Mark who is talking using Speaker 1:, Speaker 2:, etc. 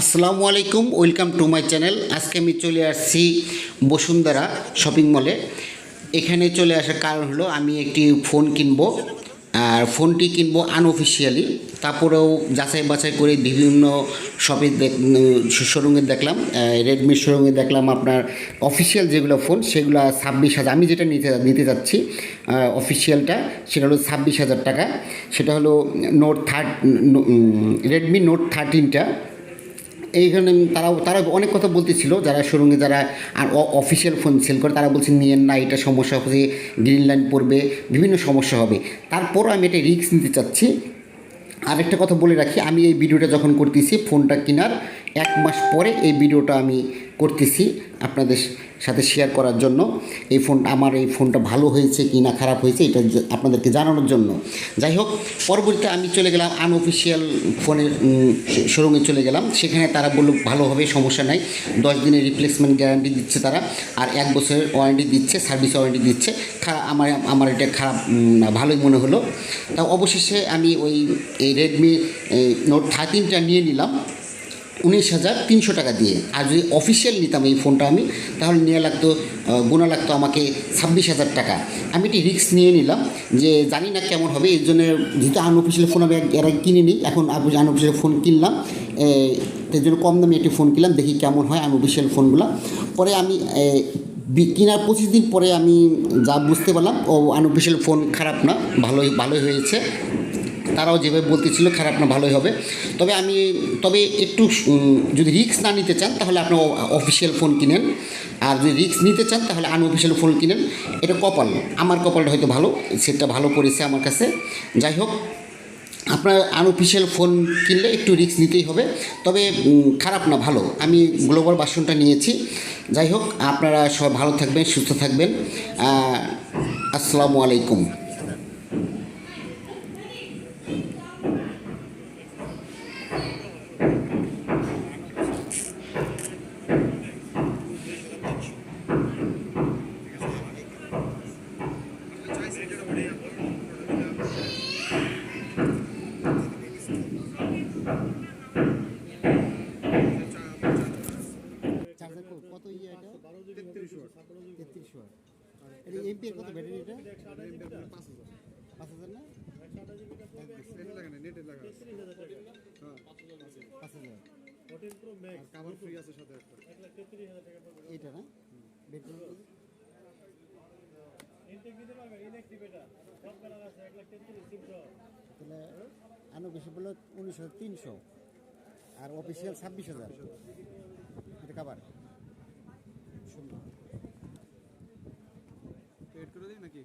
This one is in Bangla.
Speaker 1: আসসালামু আলাইকুম, ওয়েলকাম টু মাই চ্যানেল। আজকে আমি চলে আসছি বসুন্ধরা শপিং মলে। এখানে চলে আসার কারণ হলো আমি একটি ফোন কিনবো, আর ফোনটি কিনবো আনঅফিসিয়ালি তারপরেও যাচাই বাছাই করে বিভিন্ন শপে শোরুমে দেখলাম রেডমির শোরুমে দেখলাম আপনার অফিসিয়াল যেগুলো ফোন, সেগুলো ছাব্বিশ হাজার। আমি যেটা নিতে নিতে যাচ্ছি অফিসিয়ালটা সেটা হলো ছাব্বিশ হাজার টাকা। সেটা হলো নোট থার্ড রেডমি নোট থার্টিনটা এইখানে তারা তারা অনেক কথা বলতেছিল, যারা শোরুমে যারা আর অফিসিয়াল ফোন সেল করে, তারা বলছে, নিয়েন না, এটা সমস্যা হবে গ্রিন লাইন পড়বে, বিভিন্ন সমস্যা হবে। তারপরও আমি এটা রিস্ক নিতে চাচ্ছি। আরেকটা কথা বলে রাখি, আমি এই ভিডিওটা যখন করতেছি ফোনটা কেনার এক মাস পরে এই ভিডিওটা আমি করতেছি আপনাদের সাথে শেয়ার করার জন্য। এই ফোন আমার এই ফোনটা ভালো হয়েছে কি না খারাপ হয়েছে এটা আপনাদেরকে জানানোর জন্য। যাই হোক, পরবর্তীতে আমি চলে গেলাম আনঅফিসিয়াল ফোনের শোরুমে চলে গেলাম। সেখানে তারা বলল, ভালো হবে, সমস্যা নাই। দশ দিনের রিপ্লেসমেন্ট গ্যারান্টি দিচ্ছে তারা। আর এক বছরের ওয়ারেন্টি দিচ্ছে সার্ভিস ওয়ারেন্টি দিচ্ছে। খারাপ আমার আমার এটা খারাপ ভালোই মনে হলো। তা অবশেষে আমি ওই, এই রেডমি নোট থার্টিনটা নিয়ে নিলাম। উনিশ হাজার তিনশো টাকা দিয়ে। আর যদি অফিসিয়াল নিতাম এই ফোনটা আমি, তাহলে নেওয়া লাগতো গোনা লাগতো আমাকে ছাব্বিশ হাজার টাকা। আমি একটি রিস্ক নিয়ে নিলাম যে জানি না কেমন হবে এই জন্য যেহেতু আনঅফিসিয়াল ফোন আমি এর কিনে নিই, এখন আনঅফিসিয়াল ফোন কিনলাম তাই জন্য কম দামে একটি ফোন কিনলাম, দেখি কেমন হয় আনঅফিসিয়াল ফোনগুলো পরে আমি কেনার পঁচিশ দিন পরে আমি যা বুঝতে পারলাম, ও আনঅফিসিয়াল ফোন খারাপ না, ভালোই ভালোই হয়েছে। তারাও যেভাবে বলতেছিল, খারাপ না, ভালোই হবে। তবে আমি, তবে একটু যদি রিস্ক না নিতে চান, তাহলে আপনার অফিসিয়াল ফোন কিনেন। আর যদি রিস্ক নিতে চান, তাহলে আনঅফিসিয়াল ফোন কিনেন। এটা কপাল আমার কপালটা হয়তো ভালো সেটটা ভালো পড়েছে আমার কাছে। যাই হোক, আপনার আনঅফিসিয়াল ফোন কিনলে একটু রিস্ক নিতেই হবে। তবে খারাপ না, ভালো। আমি গ্লোবাল বাসনটা নিয়েছি। যাই হোক, আপনারা সবাই ভালো থাকবেন, সুস্থ থাকবেন। আসসালামু আলাইকুম। কত ইয়ে এটা? তেত্রিশ ওয়াট। এটা এমপিএর কত ব্যাটারি এটা? পাঁচ হাজার না?
Speaker 2: নেটে লাগানো নেটে লাগানো হ্যাঁ
Speaker 1: পাঁচ হাজার।
Speaker 2: কাভার ফ্রি আছে সাথে একটা।
Speaker 1: এইটা না? ব্যাটারি তাহলে আনুবেশি বলল উনিশ হাজার তিনশো। আর অফিসিয়াল ছাব্বিশ হাজার। এটা কাবার
Speaker 2: করে দিই নাকি?